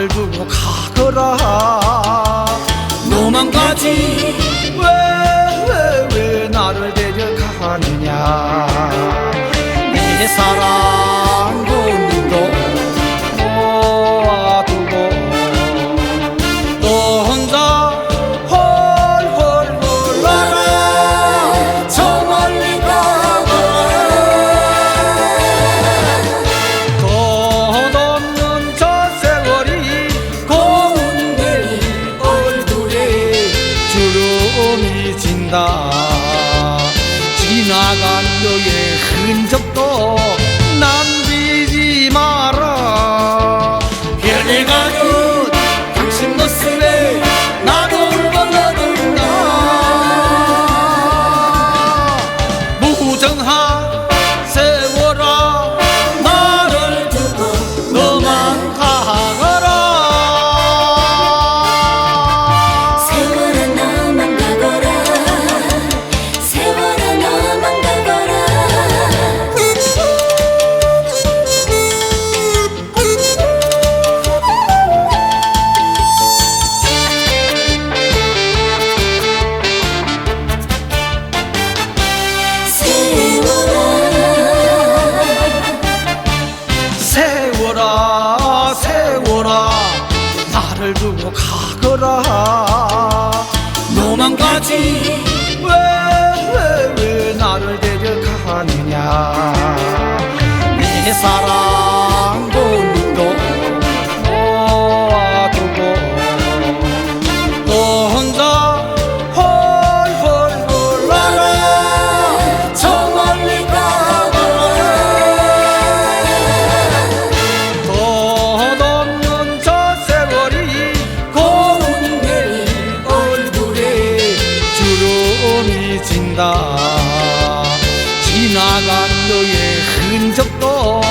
나를 두고 가거라. 도망가지. 왜 왜 왜 나를 데려가느냐. 내 사랑 지나간 너의 흔적 주고 가거라. 너만 가지. 왜 왜 왜 나를 데려가느냐. 내 사랑 지나간 너의 흔적도